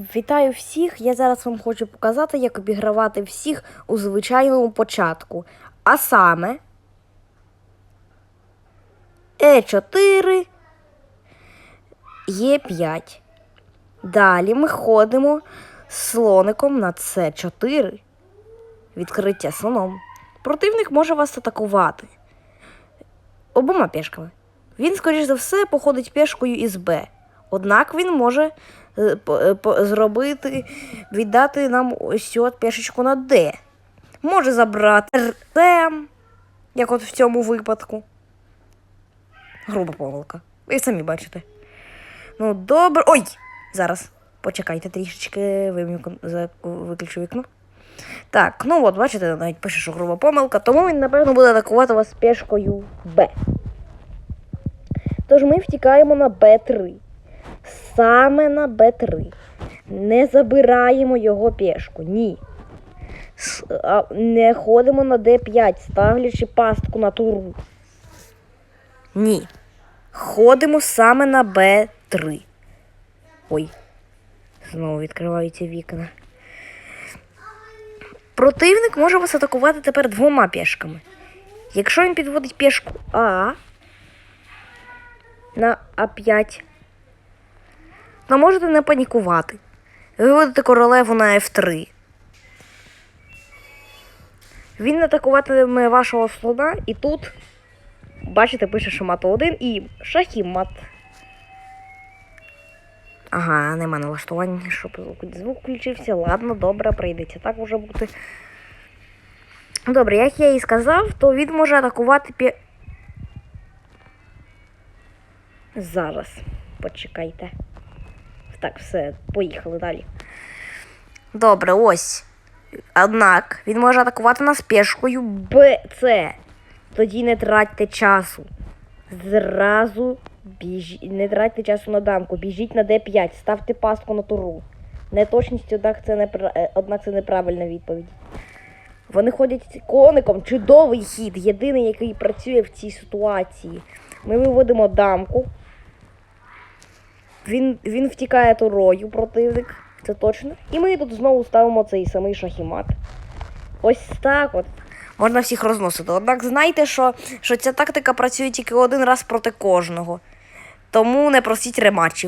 Вітаю всіх! Я зараз вам хочу показати, як обігравати всіх у звичайному початку. А саме Е4, Е5. Далі ми ходимо слоником на С4. Відкриття слоном. Противник може вас атакувати обома пішками. Він, скоріш за все, походить пішкою із Б. Однак він може е, е, зробити, віддати нам ось от пішечку на Д. Може забрати Р, як от в цьому випадку. Груба помилка. Ви самі бачите. Ну, добре. Ой! Зараз. Почекайте трішечки, виключу вікно. Так, ну от, бачите, навіть пише, що груба помилка, тому він, напевно, буде атакувати вас пішкою Б. Тож ми втікаємо на Б3. Саме на Б3. Не забираємо його пішку. Ні. Не ходимо на Д5, ставлячи пастку на туру. Ні. Ходимо саме на Б3. Ой. Знову відкриваються вікна. Противник може вас атакувати тепер двома пішками. Якщо він підводить пішку А на А5, то можете не панікувати. Виводите королеву на F3. Він атакуватиме вашого слона, і тут, бачите, пише, що мат 1 і шахімат. Ага, нема налаштування, щоб звук включився. Ладно, добре, прийдеться так може бути. Добре, як я і сказав, то він може атакувати пі. Зараз. Почекайте. Так, все, поїхали далі. Добре, ось. Однак він може атакувати нас пішкою БЦ. Тоді не тратьте часу. Зразу біжіть. Не тратьте часу на дамку. Біжіть на Д5, ставте пастку на туру. Неточність, однак це, не, однак це неправильна відповідь. Вони ходять коником. Чудовий хід, єдиний, який працює в цій ситуації. Ми виводимо дамку. Він, він втікає турою, противник, це точно. І ми тут знову ставимо цей самий шахімат. Ось так от. Можна всіх розносити. Однак знайте, що, що ця тактика працює тільки один раз проти кожного. Тому не просіть рематчів.